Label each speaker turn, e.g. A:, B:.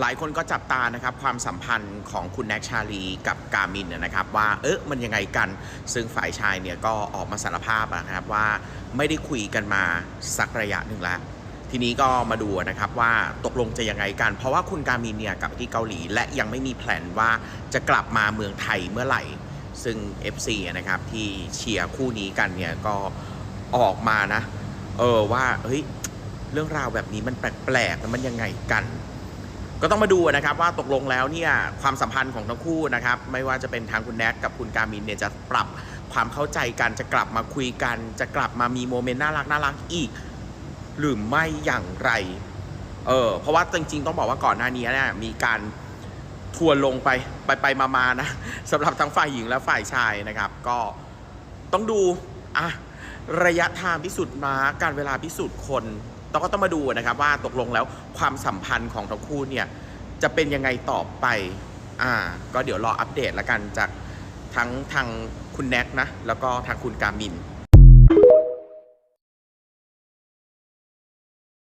A: หลายคนก็จับตานะครับความสัมพันธ์ของคุณแน็กชาลีกับกามินนะครับว่าเอ๊ะมันยังไงกัน ซึ่งฝ่ายชายเนี่ยก็ออกมาสารภาพนะครับว่าไม่ได้คุยกันมาสักระยะหนึ่งแล้วทีนี้ก็มาดูนะครับว่าตกลงจะยังไงกัน เพราะว่าคุณกามินเนี่ยกลับที่เกาหลี และยังไม่มีแผนว่าจะกลับมาเมืองไทยเมื่อไหร่ ซึ่ง FC นะครับที่เชียร์คู่นี้กันเนี่ยก็ออกมานะ เออว่าเฮ้ยเรื่องราวแบบนี้มันแปลกๆแล้วมันยังไงกัน ก็ต้องมาดูนะครับว่าตกลงแล้วเนี่ยความสัมพันธ์ของทั้งคู่นะครับไม่ว่าจะเป็นทางคุณแน็กกับคุณการมินเนี่ยจะปรับความเข้าใจกันจะกลับมาคุยกัน จะกลับมามีโมเมนต์น่ารักน่ารักอีก หรือไม่อย่างไรเออเพราะว่าจริง ๆ ต้องบอกว่าก่อนหน้านี้เนี่ยมีการทัวร์ลงไปไปไปมามาๆนะสำหรับทั้งฝ่ายหญิงและฝ่ายชายนะครับ ก็ต้องดูอะระยะทางพิสูจน์มาการเวลาพิสูจน์คน ต้องก็ต้องมาดูนะครับว่าตกลงแล้วความสัมพันธ์ของทั้งคู่เนี่ยจะเป็นยังไงต่อไปอ่าก็เดี๋ยวรออัปเดตละกันจากทั้งทางคุณแน็กนะแล้วก็ทางคุณกามิน